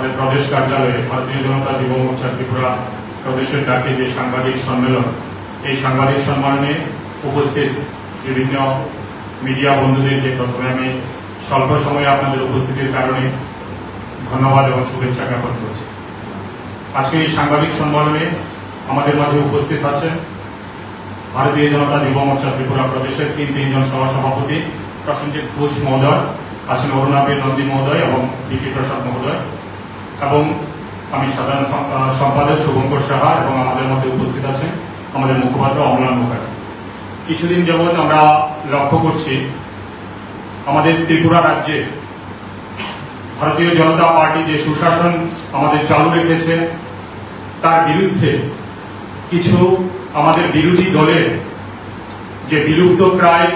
আমাদের প্রদেশ কার্যালয়ে ভারতীয় জনতা যুব মোর্চা ত্রিপুরা প্রদেশের ডাকে যে সাংবাদিক সম্মেলন, এই সাংবাদিক সম্মেলনে উপস্থিত বিভিন্ন মিডিয়া বন্ধুদেরকে প্রথমে আমি স্বল্প সময়ে আপনাদের উপস্থিতির কারণে ধন্যবাদ এবং শুভেচ্ছা জ্ঞাপন করছি। আজকে এই সাংবাদিক সম্মেলনে আমাদের মাঝে উপস্থিত আছেন ভারতীয় জনতা যুব মোর্চা ত্রিপুরা প্রদেশের তিন তিনজন সহসভাপতি প্রসেনজিৎ ঘোষ মহোদয়, আছেন অরুণাবীর নন্দী মহোদয় এবং বিকি প্রসাদ মহোদয়। এবং আমি সাধারণ সম্পাদক শুভঙ্কর সাহা এবং আমাদের মধ্যে উপস্থিত আছেন আমাদের মুখপাত্র অমলান মুখার্জি। কিছুদিন যাবৎ আমরা লক্ষ্য করছি আমাদের ত্রিপুরা রাজ্যে ভারতীয় জনতা পার্টি যে সুশাসন আমাদের চালু রেখেছে, তার বিরুদ্ধে কিছু আমাদের বিরোধী দলের যে বিলুপ্ত প্রায়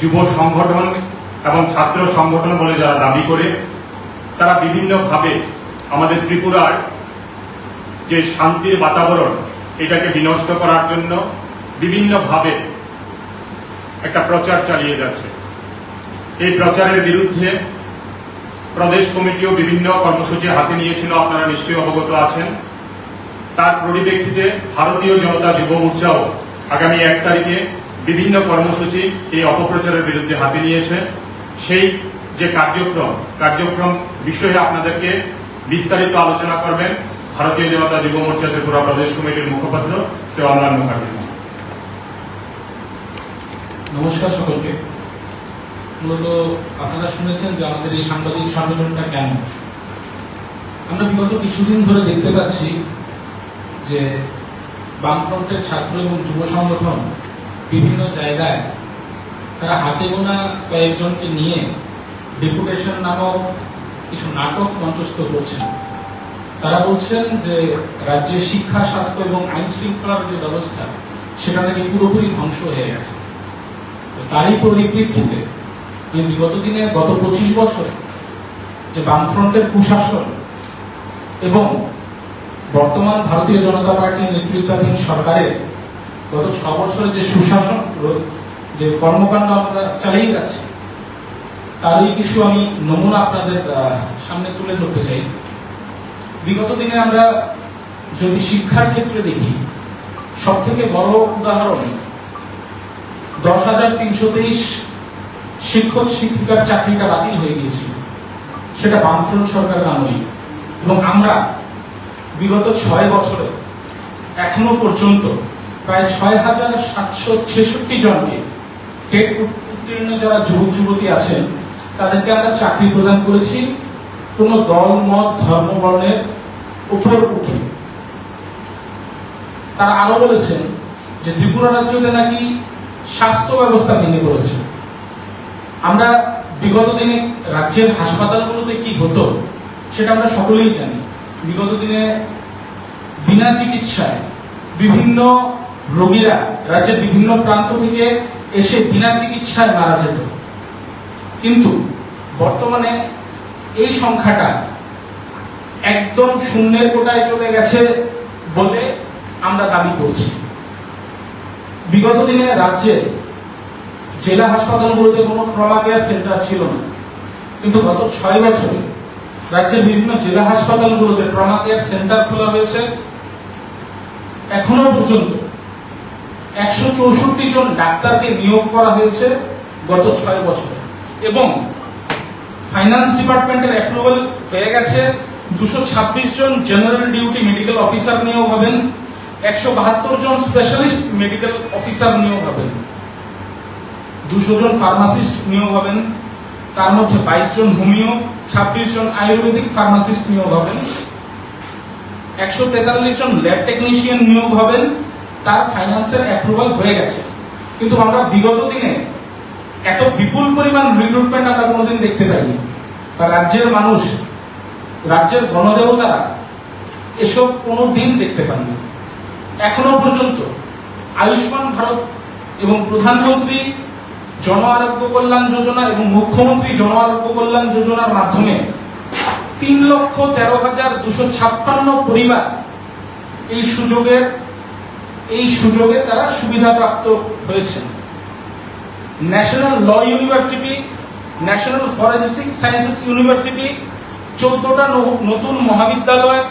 যুব সংগঠন এবং ছাত্র সংগঠন বলে যারা দাবি করে, তারা বিভিন্নভাবে আমাদের ত্রিপুরার যে শান্তির বাতাবরণ, এটাকে বিনষ্ট করার জন্য বিভিন্নভাবে একটা প্রচার চালিয়ে যাচ্ছে। এই প্রচারের বিরুদ্ধে প্রদেশ কমিটিও বিভিন্ন কর্মসূচি হাতে নিয়েছিল, আপনারা নিশ্চয়ই অবগত আছেন। তার পরিপ্রেক্ষিতে ভারতীয় জনতা যুব মোর্চাও আগামী এক তারিখে বিভিন্ন কর্মসূচি এই অপপ্রচারের বিরুদ্ধে হাতে নিয়েছে। সেই যে কার্যক্রম কার্যক্রম বিষয়ে আপনাদেরকে বিস্তারিত আলোচনা করবেন ভারতীয় জনতা যুব মোর্চা ত্রিপুরা প্রদেশ কমিটির মুখপাত্র অমলান মুখার্জী। নমস্কার সকলকে। মূলত আপনারা শুনেছেন যে আমাদের এই সাংবাদিক সম্মেলনটা কেন? আমরা বিগত কিছুদিন ধরে দেখতে পাচ্ছি যে বামফ্রন্টের ছাত্র এবং যুব সংগঠন বিভিন্ন জায়গায় তারা হাতে গোনা কয়েকজনকে নিয়ে ডেপুটেশন নামক কিছু নাটক মঞ্চস্থ করছেন। তারা বলছেন যে রাজ্যের শিক্ষা, স্বাস্থ্য এবং আইন শৃঙ্খলার যে ব্যবস্থা, সেটা নাকি পুরোপুরি ধ্বংস হয়ে গেছে। তারই পরিপ্রেক্ষিতে যে বিগত দিনে গত পঁচিশ বছরে যে বামফ্রন্টের কুশাসন এবং বর্তমান ভারতীয় জনতা পার্টির নেতৃত্বাধীন সরকারের গত ছ বছরে যে সুশাসন, যে কর্মকাণ্ড আমরা চালিয়ে যাচ্ছি তারই কিছু আমি নমুনা আপনাদের সামনে তুলে ধরতে চাই। বিগত দিনে আমরা যদি শিক্ষার ক্ষেত্রে দেখি সব থেকে বড় উদাহরণ, দশ হাজার তিনশো তেইশ শিক্ষক, শিক্ষিকার চাকরিটা বাতিল হয়ে গিয়েছিল। সেটা বামফ্রন্ট সরকারের আমলেই এবং আমরা বিগত ছয় বছরে, এখনও পর্যন্ত প্রায় ছয় হাজার সাতশো ছেষট্টি জনকে টেট উত্তীর্ণ যারা যুবক যুবতী আছেন তাদেরকে আমরা চাকরি প্রদান করেছি। কোন দল, মত, ধর্ম, বর্ণের উপর উঠে। তারা আরও বলেছেন যে ত্রিপুরা রাজ্যতে নাকি স্বাস্থ্য ব্যবস্থা ভেঙে পড়েছে। আমরা বিগত দিনে রাজ্যের হাসপাতালগুলোতে কি হতো, সেটা আমরা সকলেই জানি। বিগত দিনে বিনা চিকিৎসায় বিভিন্ন রোগীরা রাজ্যের বিভিন্ন প্রান্ত থেকে এসে বিনা চিকিৎসায় মারা যেত। কিন্তু বর্তমানে এই সংখ্যাটা একদম শূন্যের কোটায় চলে গেছে বলে আমরা দাবি করছি। বিগত দিনে রাজ্যে জেলা হাসপাতালগুলোতে কোনো ট্রমা কেয়ার সেন্টার ছিল না। কিন্তু গত ছয় বছরে রাজ্যের বিভিন্ন জেলা হাসপাতালগুলোতে ট্রমা কেয়ার সেন্টার খোলা হয়েছে। এখনও পর্যন্ত একশো চৌষট্টি জন ডাক্তারকে নিয়োগ করা হয়েছে গত ছয় বছরে। এবং ফাইন্যান্স ডিপার্টমেন্টের অ্যাপ্রুভাল হয়ে গেছে। দুশো ছাব্বিশ জন জেনারেল ডিউটি মেডিকেল অফিসার নিয়োগ হবেন। একশো বাহাত্তর জন স্পেশালিস্ট মেডিকেল অফিসার নিয়োগ হবেন। দুশো জন ফার্মাসিস্ট নিয়োগ হবেন। তার মধ্যে বাইশ জন হোমিও, ছাব্বিশ জন আয়ুর্বেদিক ফার্মাসিস্ট নিয়োগ হবেন। একশো তেতাল্লিশ জন ল্যাব টেকনিশিয়ান নিয়োগ হবেন। তার ফাইন্যান্সের অ্যাপ্রুভাল হয়ে গেছে। কিন্তু আমরা বিগত দিনে এত বিপুল পরিমাণ রিক্রুটমেন্ট আমরা কোনোদিন দেখতে পাইনি বা রাজ্যের মানুষ, রাজ্যের গণদেবতারা এসব কোনো দিন দেখতে পাননি। এখনও পর্যন্ত আয়ুষ্মান ভারত এবং প্রধানমন্ত্রী জন আরোগ্য কল্যাণ যোজনা এবং মুখ্যমন্ত্রী জন আরোগ্য কল্যাণ যোজনার মাধ্যমে তিন লক্ষ তেরো হাজার দুশো ছাপ্পান্ন পরিবার এই সুযোগের, এই সুযোগে তারা সুবিধাপ্রাপ্ত হয়েছে national law university national forensic sciences university চোদ্দটা নতুন মহাবিদ্যালয়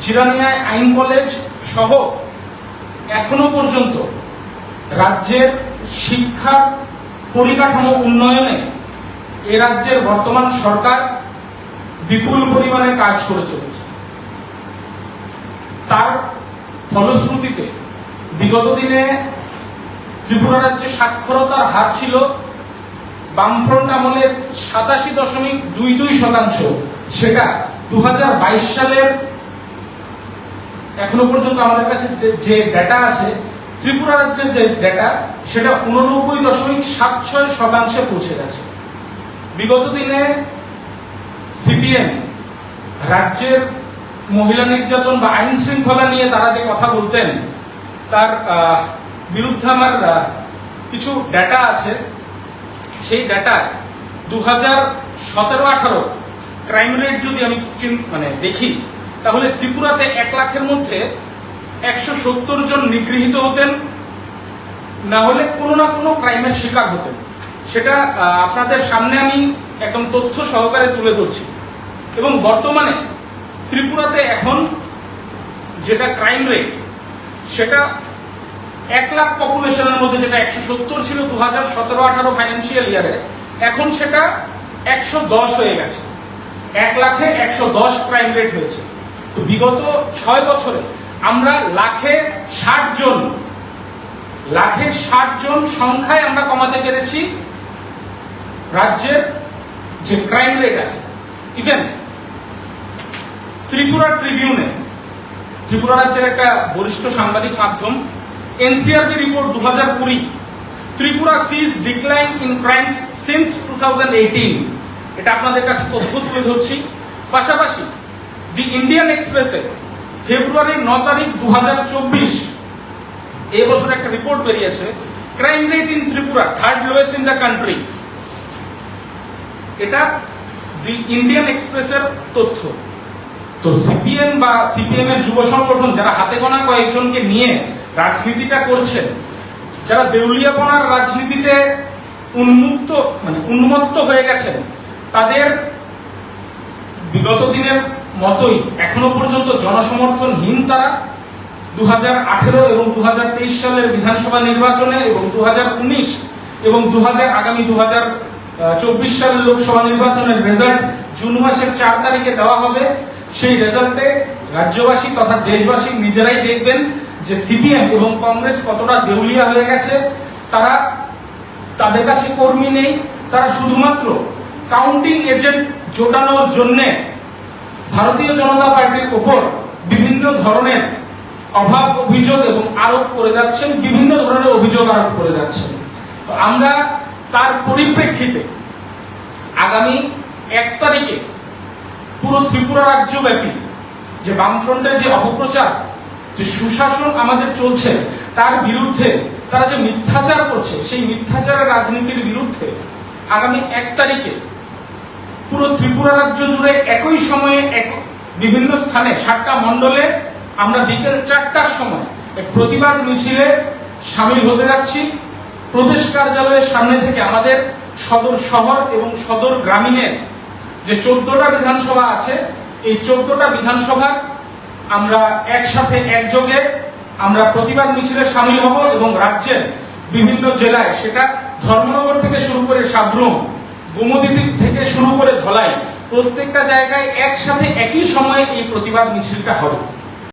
জিরানিয়ায় আইন কলেজ সহ এখনও পর্যন্ত রাজ্যের শিক্ষার পরিকাঠামো উন্নয়নে এ রাজ্যের বর্তমান সরকার বিপুল পরিমাণে কাজ করে চলেছে। তার ফলশ্রুতিতে বিগত দিনে ত্রিপুরা রাজ্যে সাক্ষরতার হার ছিল বামফ্রন্ট আমলের সাতাশি দশমিক দুই দুই শতাংশ। সেটা দু সালের এখনও পর্যন্ত আমাদের কাছে যে ডেটা আছে, ত্রিপুরা রাজ্যের যে ডেটা সেটা উননব্বই দশমিক সাত ছয় শতাংশে পৌঁছে গেছে। বিগত দিনে সিপিএম রাজ্যের মহিলা নির্যাতন বা আইন শৃঙ্খলা নিয়ে তারা যে কথা বলতেন, তার বিরুদ্ধে আমার কিছু ডেটা আছে। সেই ডাটায় দু হাজার সতেরো আঠারো ক্রাইম রেট যদি আমি মানে দেখি, তাহলে ত্রিপুরাতে এক লাখের মধ্যে একশো সত্তর জন নিগৃহীত হতেন, না হলে কোনো না কোনো ক্রাইমের শিকার হতেন। সেটা আপনাদের সামনে আমি একদম তথ্য সহকারে তুলে ধরছি। এবং বর্তমানে ত্রিপুরাতে এখন যেটা ক্রাইম রেট সেটা এক লাখ পপুলেশনের মধ্যে যেটা একশো সত্তর ছিল দু হাজার সতেরো, আঠারো ফাইন্যান্সিয়াল ইয়ারে এখন সেটা একশো দশ হয়ে গেছে। এক লাখে একশো দশ ক্রাইম রেট হয়েছে। তো বিগত ছয় বছরে আমরা লাখে ষাট জন, লাখে ষাট জন সংখ্যায় আমরা কমাতে পেরেছি রাজ্যের যে ক্রাইম রেট আছে। ইভেন ত্রিপুরা ট্রিবিউনে ত্রিপুরা রাজ্যের একটা বরিষ্ঠ সাংবাদিক মাধ্যম এনসিআরবি রিপোর্ট দু হাজার কুড়ি Tripura sees decline in crimes since two thousand eighteen এটা আপনাদের কাছে তথ্য তুলে ধরছি। পাশাপাশি দি ইন্ডিয়ান এক্সপ্রেসে ফেব্রুয়ারির ন তারিখ দু হাজার চব্বিশ এবছর একটা রিপোর্ট বেরিয়েছে। Crime rate in Tripura third lowest in the country এটা দি ইন্ডিয়ান এক্সপ্রেসের তথ্য। তো সিপিএম বা সিপিএম এর যুব সংগঠন যারা হাতে গোনা কয়েকজনকে নিয়ে রাজনীতিটা করছেন, যারা দেউলিয়াপনার রাজনীতিতে উন্মুক্ত মানে উন্মত্ত হয়ে গেছেন, তাদের বিগত দিনের মতোই এখনও পর্যন্ত জনসমর্থনহীন তারা। দু হাজার আঠেরো এবং দু হাজার তেইশ সালের বিধানসভা নির্বাচনে এবং দু হাজার উনিশ এবং দু হাজার আগামী দু হাজার চব্বিশ সালের লোকসভা নির্বাচনের রেজাল্ট জুন মাসের চার তারিখে দেওয়া হবে। সেই রেজাল্টে রাজ্যবাসী তথা দেশবাসী নিজেরাই দেখবেন যে সিপিএম এবং কংগ্রেস কতটা দেউলিয়া হয়ে গেছে, তারা তাদের কাছে কর্মী নেই, তারা শুধুমাত্র কাউন্টিং এজেন্ট জোটানোর জন্যে ভারতীয় জনতা পার্টির উপর বিভিন্ন ধরনের অভাব, অভিযোগ এবং আরোপ করে যাচ্ছেন, বিভিন্ন ধরনের অভিযোগ আরোপ করে যাচ্ছেন। তো আমরা তার পরিপ্রেক্ষিতে আগামী এক তারিখে পুরো ত্রিপুরা রাজ্যব্যাপী যে বামফ্রন্টের যে অপপ্রচার যে সুশাসন আমাদের চলছে, তার বিরুদ্ধে তারা যে মিথ্যাচার করছে, সেই মিথ্যাচার রাজনীতির বিরুদ্ধে আগামী এক তারিখে পুরো ত্রিপুরা রাজ্য জুড়ে একই সময়ে এক বিভিন্ন স্থানে সাতটা মণ্ডলে আমরা বিকেল চারটার সময় এক প্রতিবাদ মিছিলে সামিল হতে যাচ্ছি। প্রদেশ কার্যালয়ের সামনে থেকে আমাদের সদর শহর এবং সদর গ্রামীণের যে চোদ্দটা বিধানসভা আছে, এই চোদ্দটা বিধানসভার আমরা একসাথে একযোগে আমরা প্রতিবাদ মিছিলে সামিল হব এবং রাজ্যের বিভিন্ন জেলায় সেটা ধর্মনগর থেকে শুরু করে সাবরুম গোমতী থেকে শুরু করে ধলাই, প্রত্যেকটা জায়গায় একসাথে একই সময়ে এই প্রতিবাদ মিছিলটা হবে।